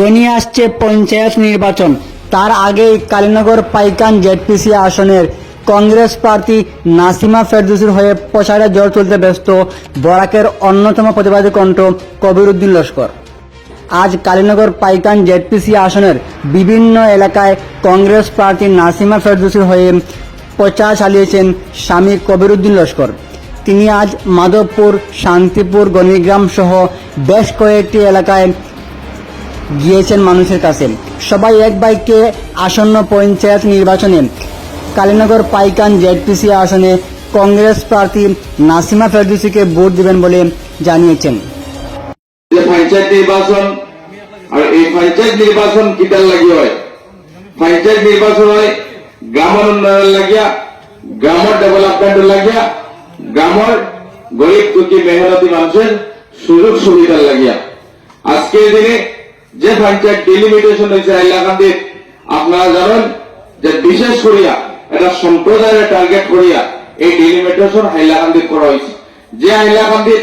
গনিয়ে আসছে পঞ্চায়েত নির্বাচন। তার আগেই কালীনগর পাইকান জেডপিসি আসনের কংগ্রেস প্রার্থী নাসিমা ফেরদুসির হয়ে প্রচারে জোর তুলতে ব্যস্ত বরাকের অন্যতম প্রতিবাদী কণ্ঠ কবিরুদ্দিন লস্কর। আজ কালীনগর পাইকান জেডপিসি আসনের বিভিন্ন এলাকায় কংগ্রেস প্রার্থী নাসিমা ফেরদুসির হয়ে প্রচার চালিয়েছেন স্বামী কবিরুদ্দিন লস্কর। তিনি আজ মাধবপুর, শান্তিপুর, গণিগ্রাম সহ বেশ কয়েকটি এলাকায় গিয়েছেন মানুষের কাছে। সবাই এক বাইকে আসন্ন পঞ্চায়েত নির্বাচনে, কালীনগর পাইকান জেডপিসি আসনে কংগ্রেস প্রার্থী নাসিমা ফেরদুসিকে ভোট দেবেন বলে জানিয়েছেন। পঞ্চায়েত নির্বাচন আর এই পঞ্চায়েত নির্বাচন কিটার লাগি হয়? পঞ্চায়েত নির্বাচন হয় গ্রামের উন্নয়ন লাগিয়া গ্রামের ডেভেলপমেন্ট লাগিয়া গ্রামের গরিব দুঃখী মেহনতি মানুষের সুযোগ সুবিধার লাগিয়া। আজকের দিনে যে পঞ্চায়েত ডিলিমিটেশন হয়েছে হাইলাকান্দির আপনারা জানেন যে বিশেষ করিয়া এটা সম্প্রদায়ের টার্গেট করিয়া এই ডিলিমিটেশন হাইলাকান্দির করা হয়েছে। যে হাইলাকান্দির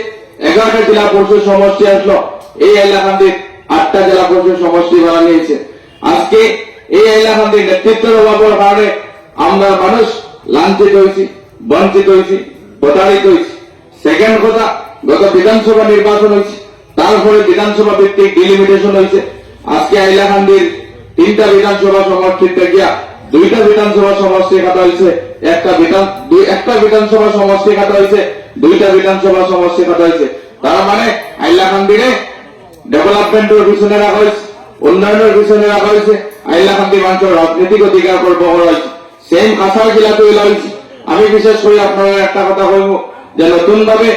এগারোটা জেলা পরিষদ সমষ্টি আসলো, এই হাইলাকান্দির আটটা জেলা পরিষদ সমষ্টি বানা নিয়েছে। আজকে এই হাইলাকান্দির নেতৃত্বের অভাবের কারণে আমরা মানুষ লাঞ্ছিত হয়েছি, বঞ্চিত হয়েছি, প্রতারিত হয়েছি। সেকেন্ড কথা, গত বিধানসভা নির্বাচন হয়েছে। তারপরে বিধানসভা ভিত্তিক ডিলিমিটেশন হয়েছে। আজকে হাইলাকান্দির তিনটা বিধানসভা সমষ্টিতে গিয়া দুইটা বিধানসভা সমষ্টি কাটা হয়েছে, একটা বিধান একটা বিধানসভা সমষ্টি কাটা হয়েছে, দুইটা বিধানসভা সমষ্টি কাটা হয়েছে। তার মানে হাইলাকান্দিরে ডেভেলপমেন্টের পিছনে রাখা হয়েছে, উন্নয়নের পিছনে রাখা হয়েছে, হাইলাকান্দি মানুষের রাজনৈতিক অধিকার করব করা হয়েছে। সেম কাছাড় জেলা তৈরি হয়েছে। আমি বিশেষ করে আপনারা একটা কথা বলব যে নতুন ভাবে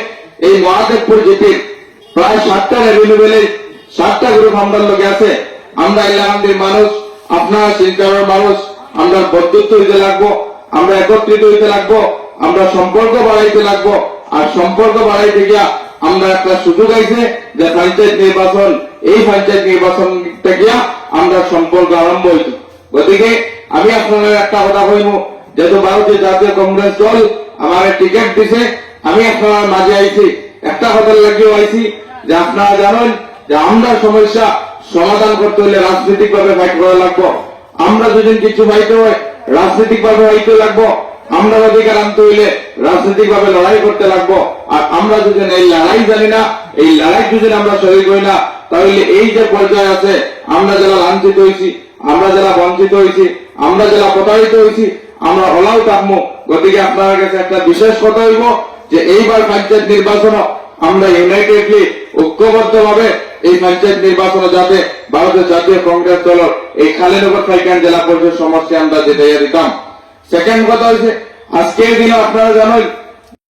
এই মহাদেবপুর জিপির প্রায় সাতটা রেভিনিউ বেলে ষাটটা গ্রুপ আমরার লোকে আছে। আমরা এলাকান্দির মানুষ, আপনারা শিলচরের মানুষ, আমরা বন্ধুত্ব হইতে লাগবো, আমরা একত্রিত হইতে লাগবো, আমরা সম্পর্ক বাড়াইতে লাগবো। আর সম্পর্ক বাড়াইতে গিয়া আমরা একটা সুযোগ আইছে যে পঞ্চায়েত নির্বাচন, এই পঞ্চায়েত নির্বাচন গিয়া আমরা সম্পর্ক আরম্ভ হইত গতিকে আমি আপনাদের একটা কথা কইব যেহেতু ভারতীয় জাতীয় কংগ্রেস দল আমার টিকিট দিছে, আমি আপনার মাঝে আইছি। একটা কথা লাগিয়ে আইছি যে আপনারা জানেন যে আমরা সমস্যা সমাধান করতে হলে রাজনৈতিক ভাবে ফাইট করা লাগবো। আমরা যদি কিছু পাইতে হয় রাজনৈতিক ভাবে হইতে লাগবো। আমরা অধিকার আনতে হইলে রাজনৈতিক ভাবে লড়াই করতে লাগবো। আর আমরা যদি এই লড়াই জানি না, এই লড়াই যদি আমরা শরীর করি না। তাহলে এই যে পর্যায়ে আছে, আমরা যারা লাঞ্ছিত হয়েছি আমরা যারা বঞ্চিত হয়েছি আমরা যারা প্রতারিত হয়েছি আমরা হলাও থাকব। গতিকে আপনার কাছে একটা বিশেষ কথা হইব যে এইবার পঞ্চায়েত নির্বাচন আমরা ইউনাইটেডলি ঐক্যবদ্ধ ভাবে এই পঞ্চায়েত নির্বাচনে যাতে ভারতের জাতীয় কংগ্রেস দলের এই খালেনগর ফাইকান জেলা পরিষদ সমস্যা আমরা যেতে দিতাম। সেকেন্ড কথা হয়েছে আজকের দিনে আপনারা জানেন